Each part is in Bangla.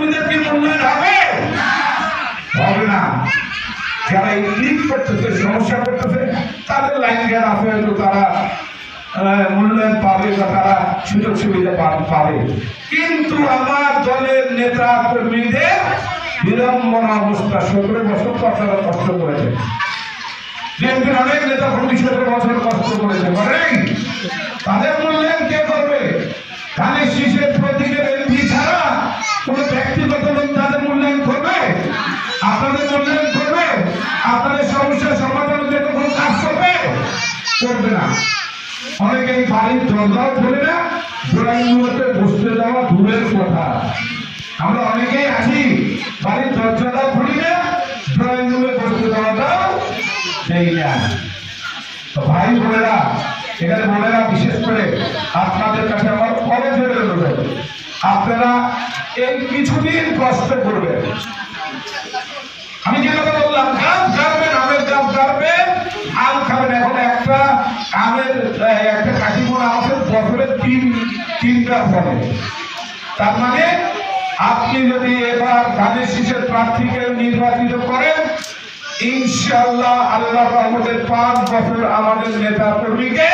কর্মীদের কি মূল্যায়ন হবে হবে না। যারা এই করতেছে, সমস্যা করতেছে, তাদের লাইন জ্ঞান আছে, হয়তো তারা মূল্যায়ন পাবে বা তারা সুযোগ সুবিধা পাবে। কিন্তু আমার দলের নেতা কর্মীদের বিড়ম্বনা অবস্থা, সতেরো বছর আপনারা কষ্ট করেছেন বিএনপির অনেক নেতা কর্মী সতেরো বছর কষ্ট তাদের মূল্যায়ন কে করবে? করবে না। অনেকে বাড়ির দরজাও খুলে না ড্রয়িংরুমে বসতে যাওয়া দূরের কথা। আমরা অনেকেই আছি, বাড়ির দরজাটাও খুলি না ড্রয়িং রুমে বসতে যাওয়াটাও নেই না তো ভাই বোনেরা, এখানে বোনেরা বিশেষ করে আপনাদের কাছে আমার কলেজের অনুরোধ আপনারা এই কিছুদিন কষ্ট করবেন। একটা কাঠিমোড়া আছে বছরে তিন তিনটা ফলে। তার মানে আপনি যদি এবার ধানের শীষের প্রার্থীকে নির্বাচিত করেন ইনশাল্লাহ আল্লাহ আমাদের পাঁচ বছর আমাদের নেতা কর্মীকে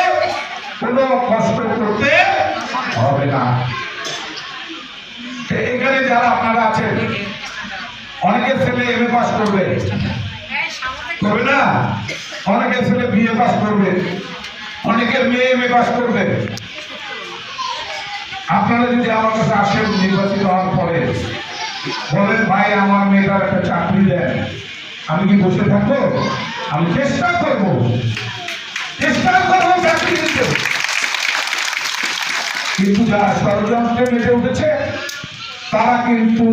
কোনো কষ্ট করতে হবে না। এখানে যারা আপনারা আছেন অনেকের ছেলে এম এ পাস করবে। করবে না? অনেকের ছেলে বিএ পাস করবে। অনেকের মেয়ে এম এ পাস করবে আপনারা যদি আমার কাছে আসেন নির্বাচিত হওয়ার পরে বলেন ভাই আমার মেয়েটার একটা চাকরি দেন। আমি কি বসে থাকব? আমি চেষ্টা করব। চেষ্টা করব চাকরি দিতে। কিন্তু যারা ষড়যন্ত্রে মেতে উঠেছে তারা কিন্তু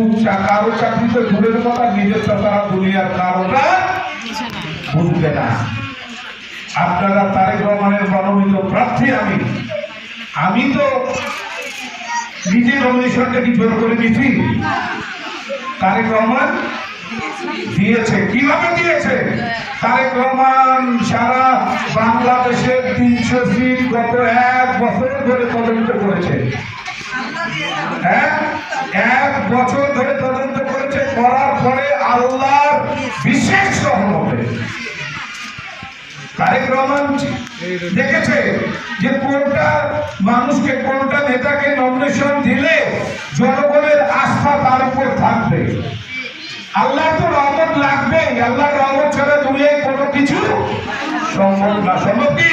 কারও চাকরিতে দূরের কথা নিজের তারা দুনিয়ার কারোটা বুঝবে না। আপনারা তারেক রহমানের মনোনীত প্রার্থী আমি। আমি তো নিজে নমিনেশনটা জোর করে দিচ্ছি তারেক রহমান দিয়েছে। কীভাবে দিয়েছে? তারেক রহমান সারা বাংলাদেশের তিনশো সিট গত এক বছর ধরে তদন্ত করেছে। হ্যাঁ? এক বছর ধরে তদন্ত করেছে। করার পরে আল্লাহর বিশেষ সহমতে তারেক রহমান দেখেছে যে কোনটা মানুষকে কোনটা নেতাকে নমিনেশন দিলে জনগণের আস্থা তার উপর থাকবে? আল্লাহ তো রহমত লাগবে আল্লাহ রহমত ছাড়া দুনিয়ায় কোনো কিছু সম্ভব না। সম্ভব কি?